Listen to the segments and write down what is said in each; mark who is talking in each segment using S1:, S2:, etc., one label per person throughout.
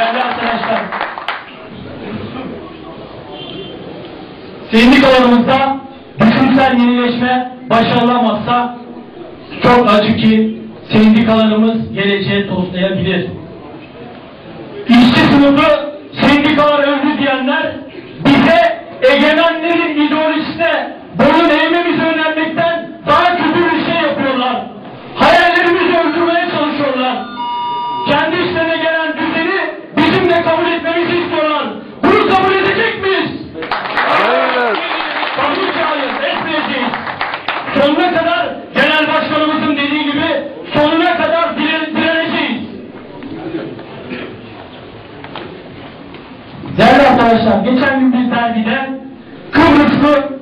S1: Değerli arkadaşlar. Sendikalarımızda düşünsel yenileşme başarılamazsa çok acı ki sendikalarımız geleceğe toslayabilir. İşçi sınıfı sendikalar öldü diyenler bize egemenlerin ideolojisine boyun eğmemizi önermekten Kıbrıslı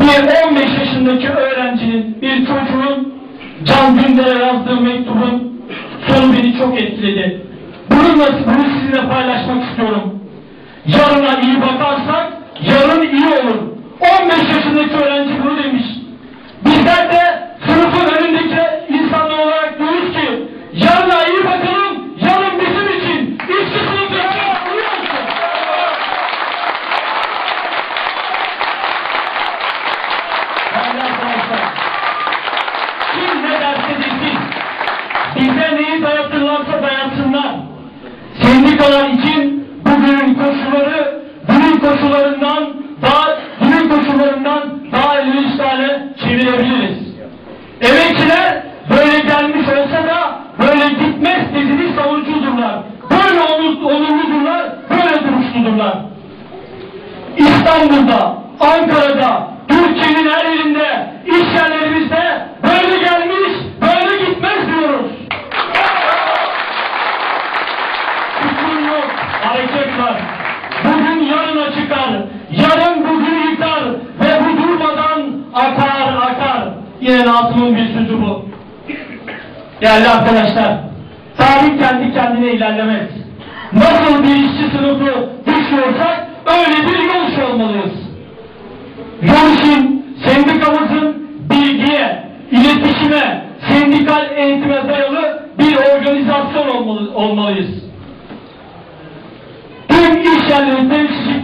S1: bir 15 yaşındaki öğrencinin, bir çocuğun Can Dündar'a yazdığı mektubun sonu beni çok etkiledi. Bunu, nasıl, bunu sizinle paylaşmak istiyorum. Yarına iyi bakarsak yarın iyi olur. 15 yaşındaki öğrenci bunu demiş. Bizler de sınıfın önündeki insanlar olarak diyoruz ki yarına iyi bakalım, yarın bizim için işçi sınıfı yarına uyansın. Değerli arkadaşlar, kim ne derse desin, neyi dayatırlarsa dayatsınlar. Sendikalar için bugünün koşulları, günün koşullarından daha, günün koşullarından daha elverişli hale çevirebiliriz. Emekçiler böyle gelmiş olsa da böyle gitmez dediğini savunucudurlar. Böyle onur, onurludurlar, böyle duruşludurlar. İstanbul'da, Ankara'da, Türkiye'nin her yerinde, iş yerlerimizde böyle gelmiş, böyle gitmez diyoruz. Sükun yok, hareket var. Bugün yarına çıkar, yarın bugünü yıkar ve bu durmadan akar akar. Yine Nazım'ın bir sözü bu. Değerli arkadaşlar, tarih kendi kendine ilerlemez. Nasıl bir işçi sınıfı düşüyorsak öyle bir yol iş olmalıyız. Yol sendikamızın bilgiye, iletişime, sendikal eğitime dayalı bir organizasyon olmalı, olmalıyız. Tüm iş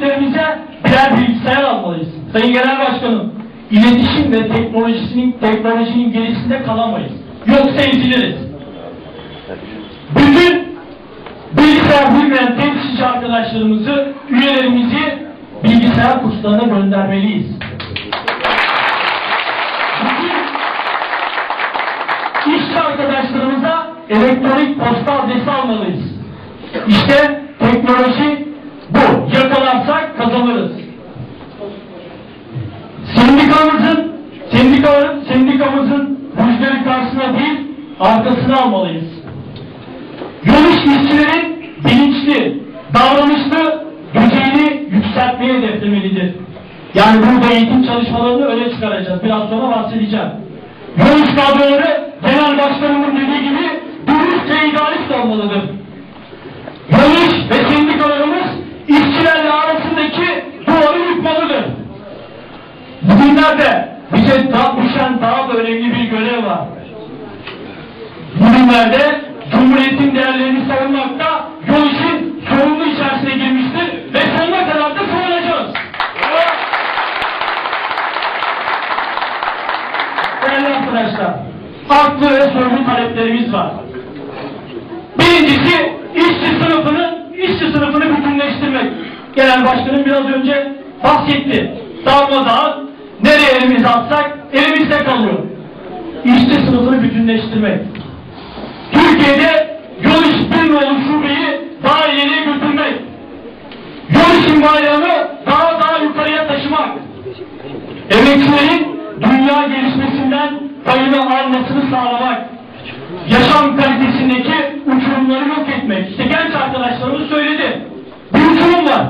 S1: temsilciliklerimize birer bilgisayar almalıyız. Sayın Genel Başkanım, iletişim ve teknolojisinin teknolojinin gerisinde kalamayız. Yoksa eziliriz. Bütün bilgisayar bilmeyen temsilci arkadaşlarımızı, üyelerimizi bilgisayar kurslarına göndermeliyiz. Bütün işçi arkadaşlarımıza elektronik posta adresi almalıyız. İşte teknoloji kazanırız. Sendikamızın sendikamızın, sendikamızın rüzgarı karşısına değil arkasına almalıyız. Yol iş işçilerin bilinçli, davranışlı düzeyini yükseltmeye hedeflemelidir. Yani burada eğitim çalışmalarını öne çıkaracağız. Biraz sonra bahsedeceğim. Yol iş kadroları genel başkanımın dediği gibi dürüst ve idealist olmalıdır. Yol iş ve sendikalarımız işçilerle Bugünlerde bize daha düşen daha da önemli bir görev var. Bugünlerde Cumhuriyet'in değerlerini savunmakta yol işin sorumlu içerisine girmiştir ve sonuna kadar da savunacağız. Değerli arkadaşlar, haklı ve sorumlu taleplerimiz var. Birincisi işçi sınıfını, işçi sınıfını bütünleştirmek. Genel başkanım biraz önce bahsetti. Darmadağın nereye elimizi atsak elimizde kalıyor. İşçi sınıfını bütünleştirmek. Türkiye'de yol iş bir nolu şubeyi daha ileriye götürmek. Yol işin bayrağını daha daha yukarıya taşımak. Emekçilerin dünya gelişmesinden payını almasını sağlamak. Yaşam kalitesindeki uçurumları yok etmek. İşte genç arkadaşlarımız söyledi. Bir uçurum var.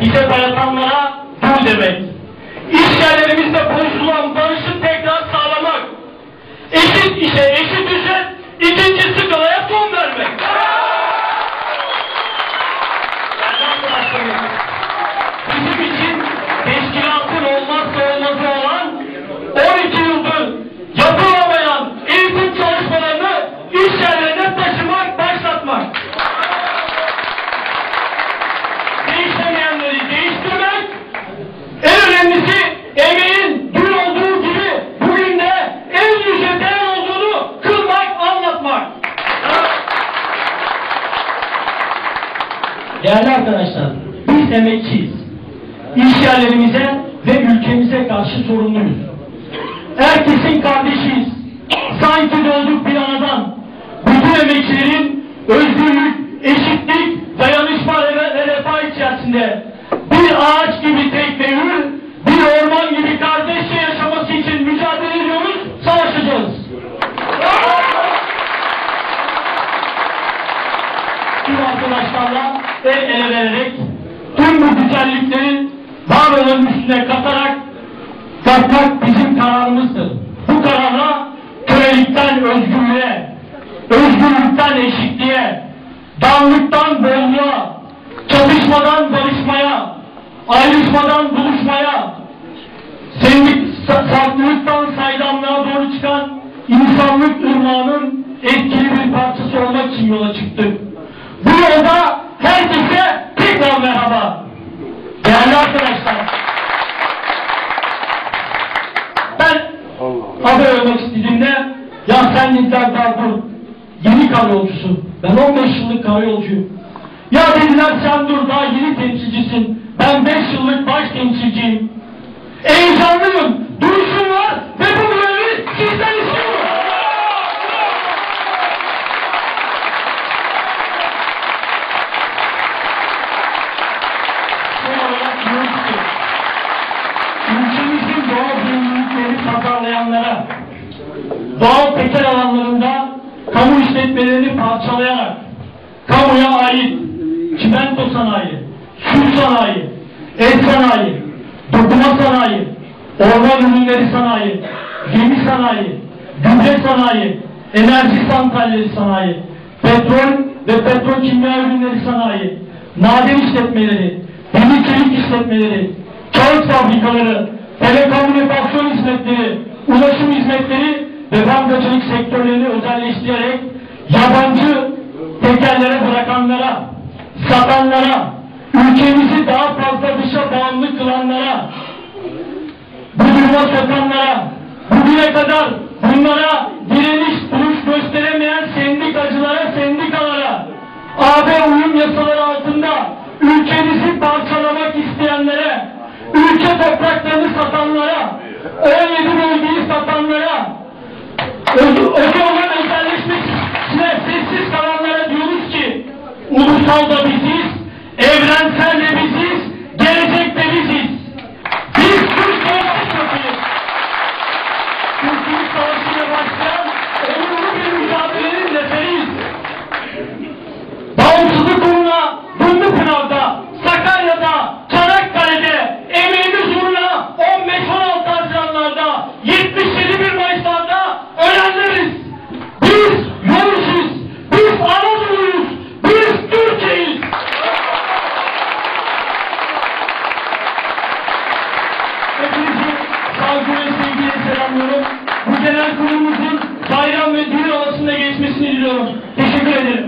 S1: Bize dayatanlara dur demek. İş yerlerimizde bozulan barışı tekrar sağlamak. Eşit işe eşit ücret ikinci skalaya son vermek. Biz emekçiyiz. İş yerlerimize ve ülkemize karşı sorumluyuz. Herkesin kardeşiyiz. Sanki doğduk bir anadan. Bütün emekçilerin özgürlük, eşitlik, dayanışma ve, refah içerisinde bir ağaç gibi tek hür, bir orman gibi kardeşçe yaşaması için mücadele ediyoruz, savaşacağız. Tüm arkadaşlarla el ele vererek bu güzelliklerin var olan üstüne katarak katmak bizim kararımızdır. Bu kararla kölelikten özgürlüğe, özgürlükten eşitliğe, darlıktan bolluğa, çatışmadan barışmaya, ayrışmadan buluşmaya, senlik, sa- farklılıktan saydamlığa doğru çıkan insanlık ırmağının etkili bir parçası olmak için yola çıktık. Bu yolda herkese arkadaşlar, ben haber olmak istediğimde ya sen Nidler dur, yeni karayolcusun. Ben 15 yıllık karayolcuyum. Ya dediler sen dur daha yeni temsilcisin. Ben ülkemizin doğal zenginliklerini pazarlayanlara, doğal petrol alanlarında kamu işletmelerini parçalayarak, kamuya ait çimento sanayi, su sanayi, et sanayi, dokuma sanayi, orman ürünleri sanayi, gemi sanayi, gübre sanayi, enerji santralleri sanayi, petrol ve petrol kimya ürünleri sanayi, maden işletmeleri, demir çelik işletmeleri, kağıt fabrikaları, telekomünikasyon hizmetleri, ulaşım hizmetleri ve bankacılık sektörlerini özelleştirerek yabancı tekerlere bırakanlara, satanlara, ülkemizi daha fazla dışa bağımlı kılanlara, bu duruma sokanlara, bugüne kadar bunlara direniş, duruş gösteremeyen sendikacılara, sendikalara, AB uyum yasaları satanlara, 17 bölgeyi satanlara, Otomobil özelleşmesine sessiz kalanlara diyoruz ki ulusal selamlıyorum. Bu genel kurulumuzun bayram ve düğün havasında geçmesini diliyorum. Teşekkür ederim.